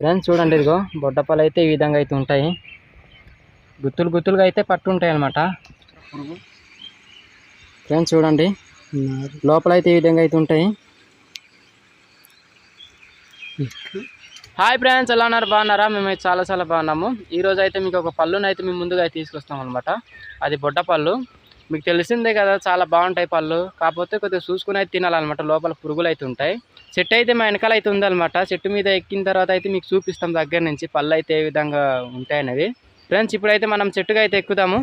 Friends చూడండి ఇదిగో బొడ్డపాలు అయితే ఈ విధంగా అయితే ఉంటాయి. గుత్తులు గుత్తులుగా అయితే పట్టు ఉంటాయి అనమాట ఫ్రెండ్స్ చూడండి లోపల అయితే ఈ విధంగా అయితే ఉంటాయి. హాయ్ ఫ్రెండ్స్ ఎలా ఉన్నారు? బాగున్నారా? మేము చాలా చాలా బాగున్నాము. ఈరోజు అయితే మీకు ఒక పళ్ళునైతే మేము ముందుగా అయితే తీసుకొస్తాం అనమాట అది బొడ్డ పళ్ళు మీకు తెలిసిందే కదా చాలా బాగుంటాయి పళ్ళు. కాకపోతే కొద్దిగా చూసుకుని అయితే తినాలన్నమాట. లోపల పురుగులు అయితే ఉంటాయి. చెట్టు అయితే మా వెనకాల అయితే ఉందన్నమాట. చెట్టు మీద ఎక్కిన తర్వాత అయితే మీకు చూపిస్తాం దగ్గర నుంచి పళ్ళు అయితే ఏ విధంగా ఉంటాయనేది ఫ్రెండ్స్ ఇప్పుడైతే మనం చెట్టుగా అయితే ఎక్కుదాము.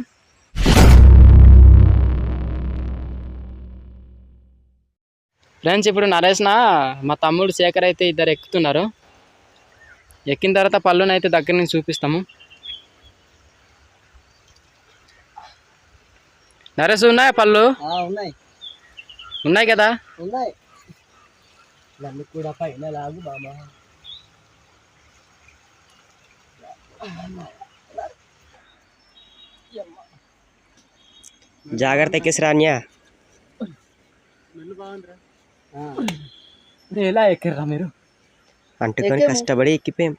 ఫ్రెండ్స్ ఇప్పుడు నరేష్న మా తమ్ముడు శేఖర్ అయితే ఇద్దరు ఎక్కుతున్నారు. ఎక్కిన తర్వాత పళ్ళునైతే దగ్గర నుంచి చూపిస్తాము. నరేష్ ఉన్నాయా పళ్ళు? ఉన్నాయి. ఉన్నాయి కదా? ఉన్నాయి. నన్ను కూడా పైన లాగు బాబా జాగ్రత్త ఎక్కేసిరాన్యా ఎలా ఎక్కిర్రా మీరు? అంటుకొని కష్టపడి ఎక్కిపోయాం.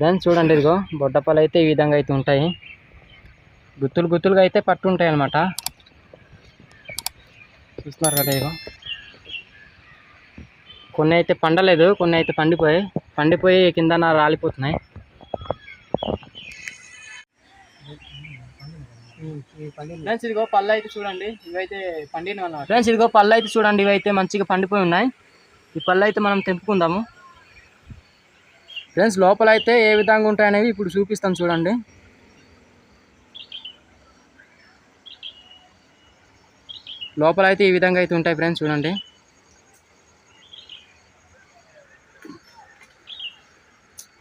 ఫ్రెండ్స్ చూడండి ఇదిగో బొడ్డపాలు అయితే ఈ విధంగా అయితే ఉంటాయి. గుత్తులు గుత్తులుగా అయితే పట్టు ఉంటాయి అనమాట చూస్తున్నారు కదా ఇదిగో. కొన్ని అయితే పండలేదు కొన్ని అయితే పండిపోయాయి. పండిపోయి కింద రాలిపోతున్నాయి. ఫ్రెండ్స్ ఇదిగో పళ్ళు అయితే చూడండి ఇవైతే పండిన ఫ్రెండ్స్ ఇదిగో పళ్ళు అయితే చూడండి ఇవైతే మంచిగా పండిపోయి ఉన్నాయి. ఈ పళ్ళు అయితే మనం తెంపుకుందాము. ఫ్రెండ్స్ లోపల అయితే ఏ విధంగా ఉంటాయనేవి ఇప్పుడు చూపిస్తాం చూడండి. లోపల అయితే ఈ విధంగా అయితే ఉంటాయి ఫ్రెండ్స్ చూడండి.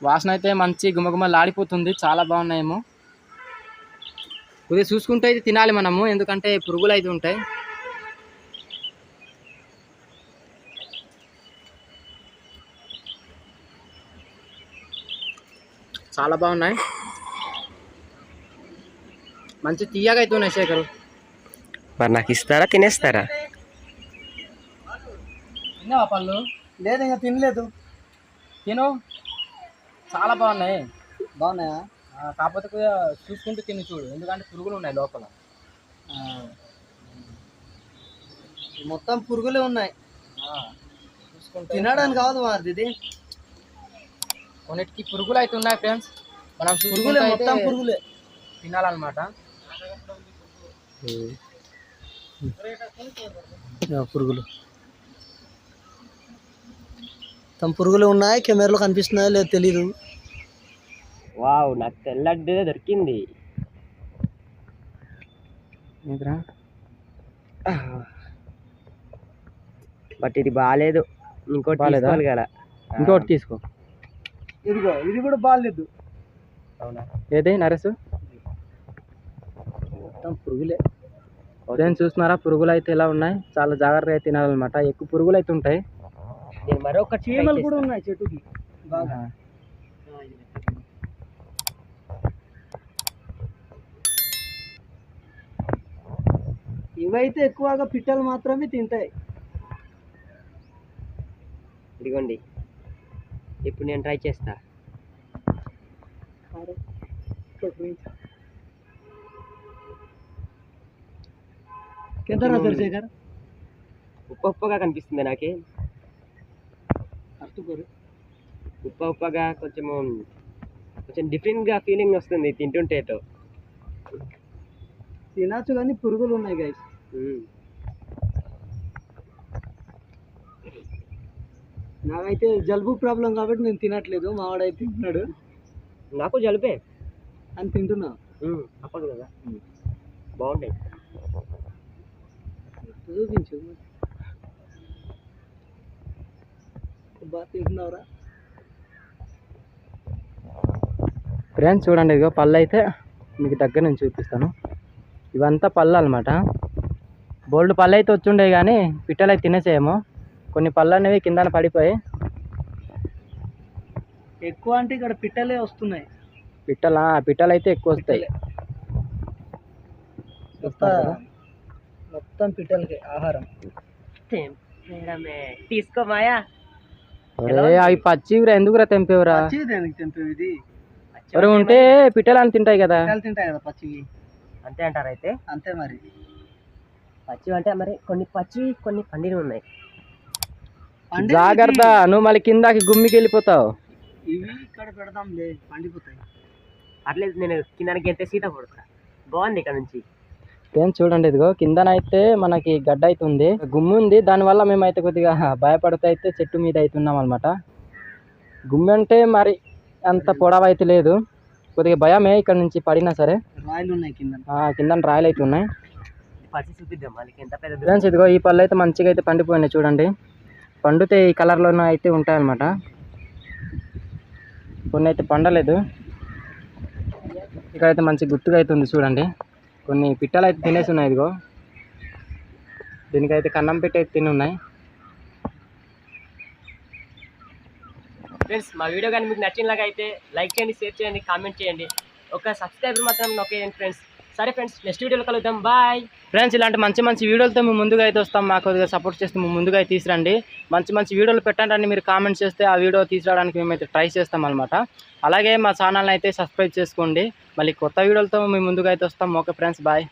వాసన అయితే మంచి గుమగుమలాడిపోతుంది చాలా బాగున్నాయేమో. కొద్దిగా చూసుకుంటే అయితే తినాలి మనము ఎందుకంటే పురుగులు అయితే ఉంటాయి. చాలా బాగున్నాయి. మంచి తీయగా అయితే ఉన్నాయి శేఖరు. మరి నాకు ఇస్తారా తినేస్తారా? తిన్నావా పళ్ళు? లేదు ఇంకా తినలేదు. తిను. చాలా బాగున్నాయి. బాగున్నాయా? ఆ, కాకపోతే చూసుకుంటూ తిని చూడు. ఎందుకంటే పురుగులు ఉన్నాయి లోపల. మొత్తం పురుగులే ఉన్నాయి. ఆ, చూసుకుంటే తినడానికి కాదు మరి ఇది. కొన్నిటికి పురుగులు అయితే ఉన్నాయి ఫ్రెండ్స్. మనం పురుగులే మొత్తం పురుగులే. తినాలన్నమాట. పురుగులు. మొత్తం పురుగులు ఉన్నాయి కెమెరాలో కనిపిస్తున్నాయో లేదో తెలీదు. వావ్ నాకు తెల్లడ్డు దొరికింది. ఏంద్రా? బట్ ఇది బాగాలేదు ఇంకోటి బాలేదా? తీసుకోవాలి కదా. ఇంకోటి తీసుకో. ఇదిగో ఇది కూడా బాగాలేదు అవునా? ఏది నరసు మొత్తం పురుగులే. ఫ్రెండ్స్ చూస్తున్నారా? పురుగులు అయితే ఎలా ఉన్నాయి. చాలా జాగ్రత్తగా అయితే తినాలన్నమాట. ఎక్కువ పురుగులు అయితే ఉంటాయి. నేను మరొక చీమలు కూడా ఉన్నాయి చెట్టుకి. బాగా. ఇవైతే ఎక్కువగా పిట్టలు మాత్రమే తింటాయి. ఇదిగోండి. ఇప్పుడు నేను ట్రై చేస్తా. ఉప్ప ఉప్పగా కనిపిస్తుంది నాకే. ఉప్ప ఉప్పగా కొంచెము కొంచెం డిఫరెంట్గా ఫీలింగ్ వస్తుంది తింటుంటే ఏటో. తినచ్చు కానీ పురుగులు ఉన్నాయి గైస్ నాకైతే జలుబు ప్రాబ్లం కాబట్టి నేను తినట్లేదు మావాడైతే తింటున్నాడు. నాకు జలుపే అని తింటున్నా. తప్పదు కదా. బాగుంటాయి. చూపించు. బాగా తింటున్నావురా. ఫ్రెండ్స్ చూడండి ఇదిగో పళ్ళు అయితే మీకు దగ్గర నుంచి చూపిస్తాను. ఇవంతా పళ్ళు అనమాట బోల్డ్ పళ్ళు అయితే వచ్చుండే కానీ పిట్టలు అయితే తినేసేయేమో. కొన్ని పళ్ళు అనేవి కిందన పడిపోయి ఎక్కువ అంటే ఇక్కడ పిట్టలే వస్తున్నాయి. పిట్టల పిట్టలు అయితే ఎక్కువ వస్తాయి. కదా. మొత్తం పిట్టలకి ఆహారం. మేడమే తీసుకో మాయా ఒరే అవి పచ్చివిరా ఎందుకురా తెంపేవరా? పచ్చివి ఉంటే పిట్టలు అని తింటాయి కదా. పిట్టలు తింటాయి కదా పచ్చివి? అంతే అంటారు అయితే? అంతే మరి. పచ్చి అంటే మరి కొన్ని పచ్చి కొన్ని పండినవి ఉన్నాయి. జాగ్రత్త నువ్వు మళ్ళీ కిందకి గుమ్మికి వెళ్ళిపోతావు. ఇవి ఇక్కడ పెడదాంలే పండిపోతాయి. అట్లేదు నేను కిందకి ఎంత సీత పడుతున్నా బాగుంది ఇక్కడ నుంచి. ఏం చూడండి ఇదిగో కిందనైతే మనకి గడ్డ అయితే ఉంది. గుమ్మి ఉంది దానివల్ల మేమైతే కొద్దిగా భయపడుతూ అయితే చెట్టు మీద అవుతున్నాం అనమాట గుమ్మి అంటే మరి అంత పొడవ అయితే లేదు. కొద్దిగా భయమే ఇక్కడ నుంచి పడినా సరే. రాయలు ఉన్నాయి కింద. కింద రాయలు అయితే ఉన్నాయి. ఫ్రెండ్స్ ఇదిగో ఈ పళ్ళు అయితే మంచిగా అయితే పండిపోయినాయి చూడండి. పండితే ఈ కలర్లోనే అయితే ఉంటాయన్నమాట. కొన్ని అయితే పండలేదు. ఇక్కడైతే మంచి గుర్తుగా అయితే ఉంది చూడండి. కొన్ని పిట్టలు అయితే తినేసి ఉన్నాయి ఇదిగో. దీనికైతే కన్నం పెట్టి అయితే తిని ఉన్నాయి. ఫ్రెండ్స్ మా వీడియో కానీ మీకు నచ్చినలాగా అయితే లైక్ చేయండి షేర్ చేయండి కామెంట్ చేయండి. ఒక సబ్స్క్రైబర్ మాత్రం నొక్కేయండి ఫ్రెండ్స్. సరే ఫ్రెండ్స్ నెక్స్ట్ వీడియోలో కలుద్దాం. బాయ్. ఫ్రెండ్స్ ఇలాంటి మంచి మంచి వీడియోలతో మేము ముందుగా అయితే వస్తాం. మాకు కొద్దిగా సపోర్ట్ చేస్తే మేము ముందుగా అయితే తీసురండి మంచి మంచి వీడియోలు పెట్టండి మీరు కామెంట్స్ చేస్తే ఆ వీడియో తీసుకురావడానికి మేమైతే ట్రై చేస్తాం అనమాట అలాగే మా ఛానల్ని అయితే సబ్స్క్రైబ్ చేసుకోండి. మళ్ళీ కొత్త వీడియోలతో మేము ముందుగా అయితే వస్తాం. Okay friends bye